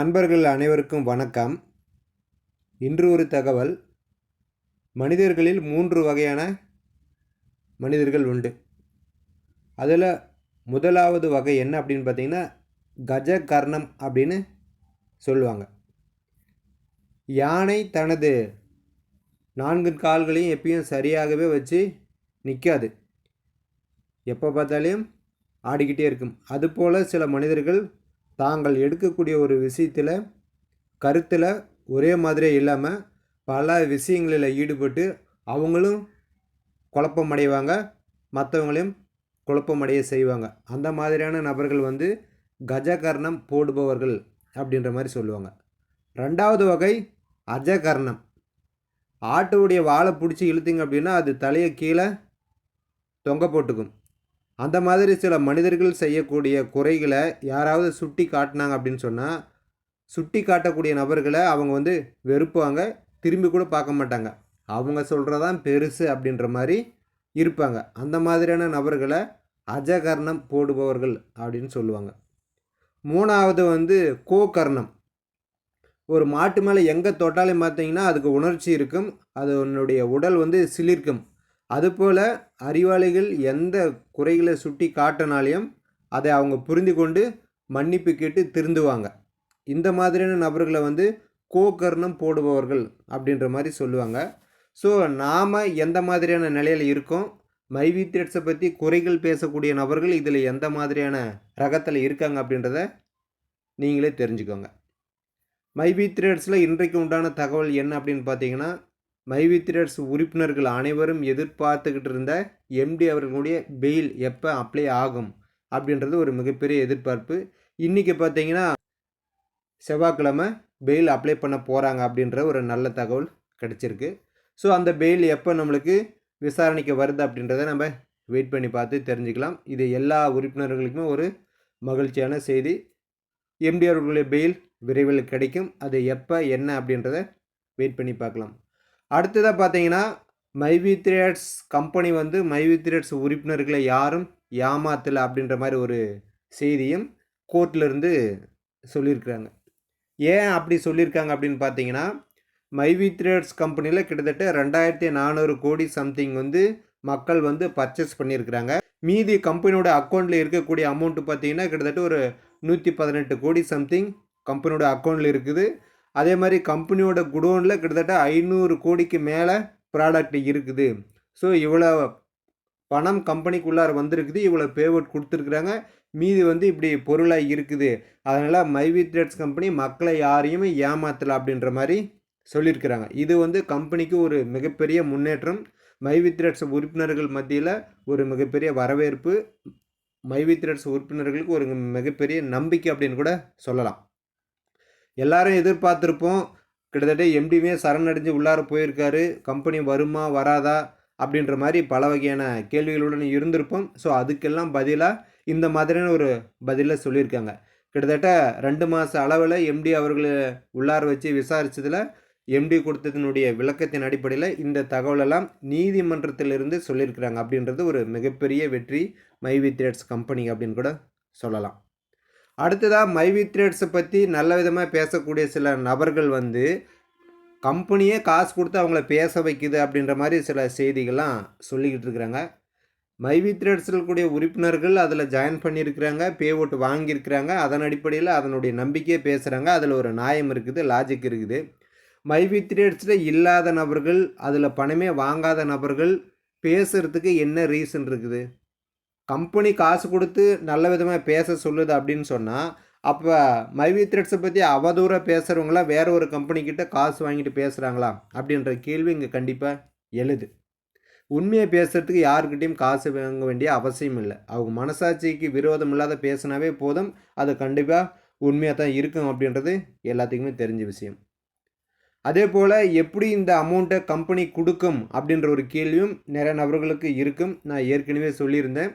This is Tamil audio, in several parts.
நண்பர்கள் அனைவருக்கும் வணக்கம். இன்று ஒரு தகவல். மனிதர்களில் மூன்று வகையான மனிதர்கள் உண்டு. அதில் முதலாவது வகை என்ன அப்படின்னு பார்த்தீங்கன்னா கஜ கர்ணம் அப்படின்னு சொல்லுவாங்க. யானை தனது நான்கு கால்களையும் எப்பயும் சரியாகவே வச்சு நிற்காது எப்போ பார்த்தாலையும் ஆடிக்கிட்டே இருக்கும். அதுபோல் சில மனிதர்கள் தாங்கள் எடுக்கக்கூடிய ஒரு விஷயத்தில் கருத்தில் ஒரே மாதிரியே இல்லாமல் பல விஷயங்களில் ஈடுபட்டு அவங்களும் குழப்பமடைவாங்க மற்றவங்களையும் குழப்பமடைய செய்வாங்க. அந்த மாதிரியான நபர்கள் வந்து கஜகர்ணம் போடுபவர்கள் அப்படின்ற மாதிரி சொல்லுவாங்க. ரெண்டாவது வகை அஜகர்ணம். ஆட்டுடைய வாழை பிடிச்சி இழுத்திங்க அப்படின்னா அது தலையை கீழே தொங்க போட்டுக்கும். அந்த மாதிரி சில மனிதர்கள் செய்யக்கூடிய குறைகளை யாராவது சுட்டி காட்டினாங்க அப்படின்னு சொன்னால் சுட்டி காட்டக்கூடிய நபர்களை அவங்க வந்து வெறுப்பாங்க திரும்பி கூட பார்க்க மாட்டாங்க. அவங்க சொல்கிறதான் பெருசு அப்படின்ற மாதிரி இருப்பாங்க. அந்த மாதிரியான நபர்களை அஜகர்ணம் போடுபவர்கள் அப்படின்னு சொல்லுவாங்க. மூணாவது வந்து கோகர்ணம். ஒரு மாட்டு மேலே எங்கே தொட்டாலையும் பார்த்தீங்கன்னா அதுக்கு உணர்ச்சி இருக்கும். அது உன்னுடைய உடல் வந்து சிலிர்க்கும். அதுபோல் அறிவாளிகள் எந்த குறைகளை சுட்டி காட்டினாலையும் அதை அவங்க புரிந்து கொண்டு மன்னிப்பு கேட்டு திருந்துவாங்க. இந்த மாதிரியான நபர்களை வந்து கோகர்ணம் போடுபவர்கள் அப்படின்ற மாதிரி சொல்லுவாங்க. ஸோ நாம் எந்த மாதிரியான நிலையில் இருக்கோம்? மைவி த்ரெட்ஸை பற்றி குறைகள் பேசக்கூடிய நபர்கள் இதில் எந்த மாதிரியான ரகத்தில் இருக்காங்க அப்படின்றத நீங்களே தெரிஞ்சுக்கோங்க. மைவி த்ரெட்ஸில் இன்றைக்கு உண்டான தகவல் என்ன அப்படின்னு பார்த்தீங்கன்னா மைவி த்ரெட்ஸ் உறுப்பினர்கள் அனைவரும் எதிர்பார்த்துக்கிட்டு இருந்த எம்டி அவர்களுடைய பெயில் எப்போ அப்ளை ஆகும் அப்படின்றது ஒரு மிகப்பெரிய எதிர்பார்ப்பு. இன்றைக்கி பார்த்தீங்கன்னா செவ்வாய்க்கிழமை பெயில் அப்ளை பண்ண போகிறாங்க அப்படின்ற ஒரு நல்ல தகவல் கிடச்சிருக்கு. ஸோ அந்த பெயில் எப்போ நம்மளுக்கு விசாரணைக்கு வருது அப்படின்றத நம்ம வெயிட் பண்ணி பார்த்து தெரிஞ்சுக்கலாம். இது எல்லா உறுப்பினர்களுக்குமே ஒரு மகிழ்ச்சியான செய்தி. எம்டி அவர்களுடைய பெயில் விரைவில் கிடைக்கும். அது எப்போ என்ன அப்படின்றத வெயிட் பண்ணி பார்க்கலாம். அடுத்ததாக பார்த்தீங்கன்னா மைவி த்ரேட்ஸ் கம்பெனி வந்து மைவி த்ரேட்ஸ் உறுப்பினர்களை யாரும் ஏமாத்தலை அப்படின்ற மாதிரி ஒரு செய்தியும் கோர்ட்லேருந்து சொல்லியிருக்கிறாங்க. ஏன் அப்படி சொல்லியிருக்காங்க அப்படின்னு பார்த்தீங்கன்னா மைவி த்ரேட்ஸ் கம்பெனியில் கிட்டத்தட்ட ரெண்டாயிரத்தி நானூறு கோடி சம்திங் வந்து மக்கள் வந்து பர்ச்சேஸ் பண்ணியிருக்கிறாங்க. மீதி கம்பெனியோட அக்கௌண்ட்டில் இருக்கக்கூடிய அமௌண்ட்டு பார்த்தீங்கன்னா கிட்டத்தட்ட ஒரு நூற்றி பதினெட்டு கோடி சம்திங் கம்பெனியோட அக்கௌண்ட்டில் இருக்குது. அதே மாதிரி கம்பெனியோட குடோனில் கிட்டத்தட்ட ஐநூறு கோடிக்கு மேலே ப்ராடக்ட் இருக்குது. ஸோ இவ்வளோ பணம் கம்பெனிக்குள்ளார வந்திருக்குது. இவ்வளோ பேவட் கொடுத்துருக்குறாங்க. மீதி வந்து இப்படி பொருளாக இருக்குது. அதனால் மைவி த்ரெட்ஸ் கம்பெனி மக்களை யாரையுமே ஏமாத்தலை அப்படின்ற மாதிரி சொல்லியிருக்கிறாங்க. இது வந்து கம்பெனிக்கு ஒரு மிகப்பெரிய முன்னேற்றம். மைவி த்ரெட்ஸ் உறுப்பினர்கள் மத்தியில் ஒரு மிகப்பெரிய வரவேற்பு. மைவி த்ரெட்ஸ் உறுப்பினர்களுக்கு ஒரு மிகப்பெரிய நம்பிக்கை அப்படின்னு கூட சொல்லலாம். எல்லாரும் எதிர்பார்த்துருப்போம் கிட்டத்தட்ட எம்டிமே சரணடைஞ்சு உள்ளார போயிருக்காரு கம்பெனி வருமா வராதா அப்படின்ற மாதிரி பல வகையான கேள்விகளுடன் இருந்திருப்போம். ஸோ அதுக்கெல்லாம் பதிலாக இந்த மாதிரியான ஒரு பதிலை சொல்லியிருக்காங்க. கிட்டத்தட்ட ரெண்டு மாத அளவில் எம்டி அவர்களை உள்ளார வச்சு விசாரித்ததில் எம்டி கொடுத்ததினுடைய விளக்கத்தின் அடிப்படையில் இந்த தகவலெல்லாம் நீதிமன்றத்திலிருந்து சொல்லியிருக்கிறாங்க அப்படின்றது ஒரு மிகப்பெரிய வெற்றி மைவி த்ரேட்ஸ் கம்பெனி அப்படின்னு கூட சொல்லலாம். அடுத்ததாக மைவி த்ரேட்ஸை பற்றி நல்ல விதமாக பேசக்கூடிய சில நபர்கள் வந்து கம்பெனியே காசு கொடுத்து அவங்கள பேச வைக்குது அப்படின்ற மாதிரி சில செய்திகள்லாம் சொல்லிக்கிட்டு இருக்கிறாங்க. மைவி த்ரெட்ஸில் கூடிய உறுப்பினர்கள் அதில் ஜாயின் பண்ணியிருக்கிறாங்க பே ஓட்டு வாங்கியிருக்கிறாங்க. அதன் அடிப்படையில் அதனுடைய நம்பிக்கையை பேசுகிறாங்க அதில் ஒரு நியாயம் இருக்குது லாஜிக் இருக்குது. மைவி த்ரெட்ஸில் இல்லாத நபர்கள் அதில் பணமே வாங்காத நபர்கள் பேசுகிறதுக்கு என்ன ரீசன் இருக்குது? கம்பெனி காசு கொடுத்து நல்ல விதமாக பேச சொல்லுது அப்படின்னு சொன்னால் அப்போ மைவி த்ரெட்ஸை பற்றி அவதூறாக பேசுகிறவங்களாம் வேற ஒரு கம்பெனிக்கிட்ட காசு வாங்கிட்டு பேசுகிறாங்களா அப்படின்ற கேள்வி இங்கே கண்டிப்பாக எழுது. உண்மையை பேசுகிறதுக்கு யாருக்கிட்டேயும் காசு வாங்க வேண்டிய அவசியம் இல்லை. அவங்க மனசாட்சிக்கு விரோதம் இல்லாத பேசினாவே போதும். அது கண்டிப்பாக உண்மையாக தான் இருக்கும் அப்படின்றது எல்லாத்துக்குமே தெரிஞ்ச விஷயம். அதே போல் எப்படி இந்த அமௌண்ட்டை கம்பெனி கொடுக்கும் அப்படின்ற ஒரு கேள்வியும் நிறைய நபர்களுக்கு இருக்கும். நான் ஏற்கனவே சொல்லியிருந்தேன்.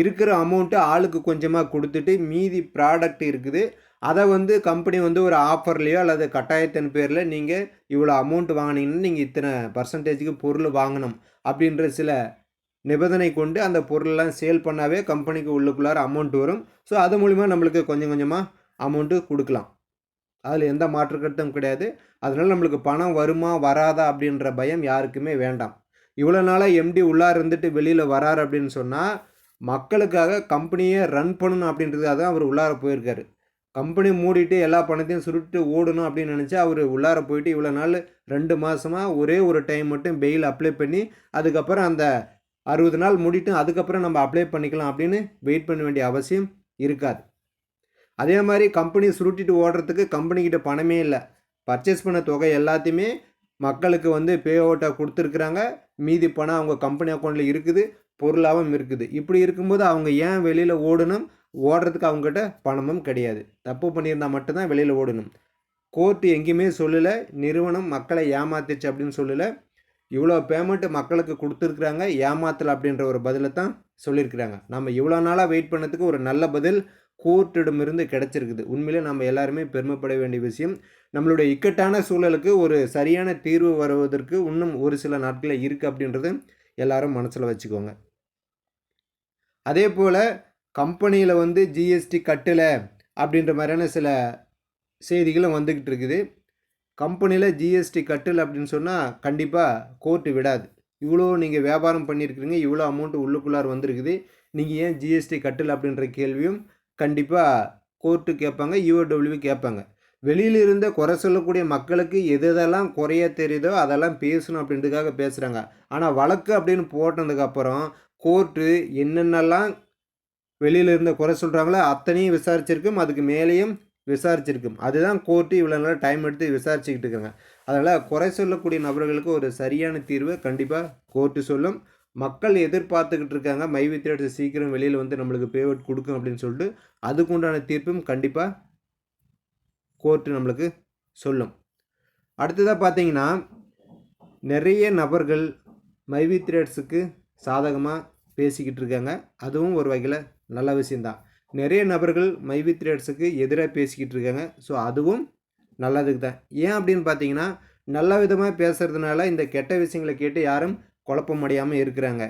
இருக்கிற அமௌண்ட்டு ஆளுக்கு கொஞ்சமாக கொடுத்துட்டு மீதி ப்ராடக்ட் இருக்குது. அதை வந்து கம்பெனி வந்து ஒரு ஆஃபர்லேயோ அல்லது கட்டாயத்தின் பேரில் நீங்கள் இவ்வளோ அமௌண்ட் வாங்கினீங்கன்னா நீங்கள் இத்தனை பர்சன்டேஜுக்கு பொருள் வாங்கணும் அப்படின்ற சில நிபந்தனை கொண்டு அந்த பொருள்லாம் சேல் பண்ணாவே கம்பெனிக்கு உள்ளுக்குள்ளார அமௌண்ட் வரும். ஸோ அது மூலிமா நம்மளுக்கு கொஞ்சம் கொஞ்சமாக அமௌண்ட்டு கொடுக்கலாம். அதில் எந்த மாற்று கருத்தும் கிடையாது. அதனால் நம்மளுக்கு பணம் வருமா வராதா அப்படின்ற பயம் யாருக்குமே வேண்டாம். இவ்வளோ நாளாக எம்டி உள்ளார இருந்துட்டு வெளியில் வராரு அப்படின்னு சொன்னால் மக்களுக்காக கம்பெனியை ரன் பண்ணணும் அப்படின்றதுக்காக தான் அவர் உள்ளார போயிருக்காரு. கம்பெனி மூடிட்டு எல்லா பணத்தையும் சுருட்டு ஓடணும் அப்படின்னு நினச்சி அவர் உள்ளார போயிட்டு இவ்வளோ நாள் ரெண்டு மாதமாக ஒரே ஒரு டைம் மட்டும் பெயில் அப்ளை பண்ணி அதுக்கப்புறம் அந்த அறுபது நாள் முடிட்டு அதுக்கப்புறம் நம்ம அப்ளை பண்ணிக்கலாம் அப்படின்னு வெயிட் பண்ண வேண்டிய அவசியம் இருக்காது. அதே மாதிரி கம்பெனி சுருட்டிட்டு ஓடுறதுக்கு கம்பெனிக்கிட்ட பணமே இல்லை. பர்ச்சேஸ் பண்ண தொகை எல்லாத்தையுமே மக்களுக்கு வந்து பே அவுட்டாக கொடுத்துருக்குறாங்க. மீதி பணம் அவங்க கம்பெனி அக்கௌண்ட்டில் இருக்குது. பொருளாகவும் இருக்குது. இப்படி இருக்கும்போது அவங்க ஏன் வெளியில் ஓடணும்? ஓடுறதுக்கு அவங்ககிட்ட பணமும் கிடையாது. தப்பு பண்ணியிருந்தா மட்டும்தான் வெளியில் ஓடணும். கோர்ட்டு எங்கேயுமே சொல்லலை. நிறுவனம் மக்களை ஏமாத்திச்சு அப்படின்னு சொல்லலை. இவ்வளோ பேமெண்ட்டு மக்களுக்கு கொடுத்துருக்குறாங்க. ஏமாத்தலை அப்படின்ற ஒரு பதிலை தான் சொல்லியிருக்கிறாங்க. நம்ம இவ்வளோ நாளாக வெயிட் பண்ணதுக்கு ஒரு நல்ல பதில் கோர்ட்டிடமிருந்து கிடச்சிருக்குது. உண்மையிலே நம்ம எல்லாருமே பெருமைப்பட வேண்டிய விஷயம். நம்மளுடைய இக்கட்டான சூழலுக்கு ஒரு சரியான தீர்வு வருவதற்கு இன்னும் ஒரு சில நாட்களில் இருக்குது அப்படின்றது எல்லாரும் மனசில் வச்சுக்கோங்க. அதே போல் கம்பெனியில் வந்து ஜிஎஸ்டி கட்டலை அப்படின்ற மாதிரியான சில செய்திகளும் வந்துக்கிட்டு இருக்குது. கம்பெனியில் ஜிஎஸ்டி கட்டலை அப்படின்னு சொன்னால் கண்டிப்பாக கோர்ட்டு விடாது. இவ்வளோ நீங்கள் வியாபாரம் பண்ணியிருக்கிறீங்க இவ்வளோ அமௌண்ட்டு உள்ளுக்குள்ளார வந்திருக்குது. நீங்கள் ஏன் ஜிஎஸ்டி கட்டலை அப்படின்ற கேள்வியும் கண்டிப்பாக கோர்ட்டு கேட்பாங்க யூஓடபிள்யூ கேட்பாங்க. வெளியில இருந்த குறை சொல்லக்கூடிய மக்களுக்கு எது எதெல்லாம் குறைய தெரியுதோ அதெல்லாம் பேசணும் அப்படின்றதுக்காக பேசுகிறாங்க ஆனால் வழக்கு அப்படின்னு போட்டதுக்கப்புறம் கோர்ட்டு என்னென்னலாம் வெளியில் இருந்த குறை சொல்கிறாங்களோ அத்தனையும் விசாரிச்சிருக்கும் அதுக்கு மேலேயும் விசாரிச்சிருக்கும். அதுதான் கோர்ட்டு இவ்வளோ நாள் டைம் எடுத்து விசாரிச்சுக்கிட்டு இருக்காங்க. அதனால் குறை சொல்லக்கூடிய நபர்களுக்கு ஒரு சரியான தீர்வை கண்டிப்பாக கோர்ட்டு சொல்லும். மக்கள் எதிர்பார்த்துக்கிட்டு இருக்காங்க மை வித் சீக்கிரம் வெளியில் வந்து நம்மளுக்கு பேவட் கொடுக்கும் அப்படின்னு சொல்லிட்டு அதுக்குண்டான தீர்ப்பும் கண்டிப்பாக கோர்ட்டு நம்மளுக்கு சொல்லும். அடுத்ததாக பார்த்தீங்கன்னா நிறைய நபர்கள் மைவி த்ரேட்ஸுக்கு சாதகமாக பேசிக்கிட்டு இருக்காங்க. அதுவும் ஒரு வகையில் நல்ல விஷயந்தான் நிறைய நபர்கள் மைவி த்ரேட்ஸுக்கு எதிராக பேசிக்கிட்டு இருக்காங்க. ஸோ அதுவும் நல்லதுக்கு தான். ஏன் அப்படின்னு பார்த்தீங்கன்னா நல்ல விதமாக பேசுகிறதுனால இந்த கெட்ட விஷயங்களை கேட்டு யாரும் குழப்பம் அடையாமல் இருக்கிறாங்க.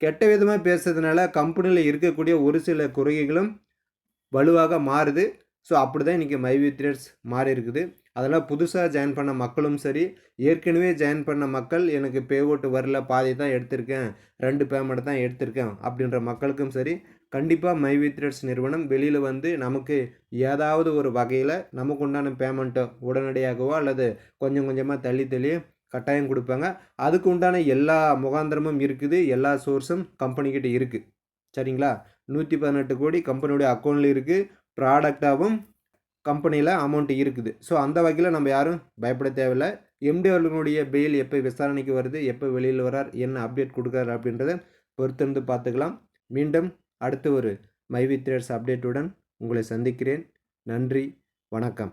கெட்ட விதமாக பேசுறதுனால கம்பெனியில் இருக்கக்கூடிய ஒரு சில குறைகளும் வலுவாக மாறுது. ஸோ அப்படி தான் இன்றைக்கி மைவி த்ரேட்ஸ் மாறி இருக்குது. அதெல்லாம் புதுசாக ஜாயின் பண்ண மக்களும் சரி ஏற்கனவே ஜாயின் பண்ண மக்கள் எனக்கு பே ஓட்டு வரல பாதி தான் எடுத்திருக்கேன் ரெண்டு பேமெண்ட் தான் எடுத்திருக்கேன் அப்படின்ற மக்களுக்கும் சரி கண்டிப்பாக மைவி த்ரெட்ஸ் நிறுவனம் வெளியில் வந்து நமக்கு ஏதாவது ஒரு வகையில் நமக்கு உண்டான பேமெண்ட்டை உடனடியாகவோ அல்லது கொஞ்சம் கொஞ்சமாக தள்ளி தள்ளி கட்டாயம் கொடுப்பாங்க. அதுக்கு உண்டான எல்லா முகாந்திரமும் இருக்குது எல்லா சோர்ஸும் கம்பெனிக்கிட்ட இருக்குது சரிங்களா? நூற்றி பதினெட்டு கோடி கம்பெனியோடைய அக்கௌண்ட்டில் இருக்குது ப்ராடக்டாகவும் கம்பெனியில் அமௌண்ட் இருக்குது. ஸோ அந்த வகையில் நம்ம யாரும் பயப்பட தேவையில்லை. எம்டி அவர்களுடைய பெயில் எப்போ விசாரணைக்கு வருது எப்போ வெளியில் வரார் என்ன அப்டேட் கொடுக்குறாரு அப்படின்றத பொறுத்திருந்து பார்த்துக்கலாம். மீண்டும் அடுத்து ஒரு மைவி த்ரேட்ஸ் அப்டேட்டுடன் உங்களை சந்திக்கிறேன். நன்றி வணக்கம்.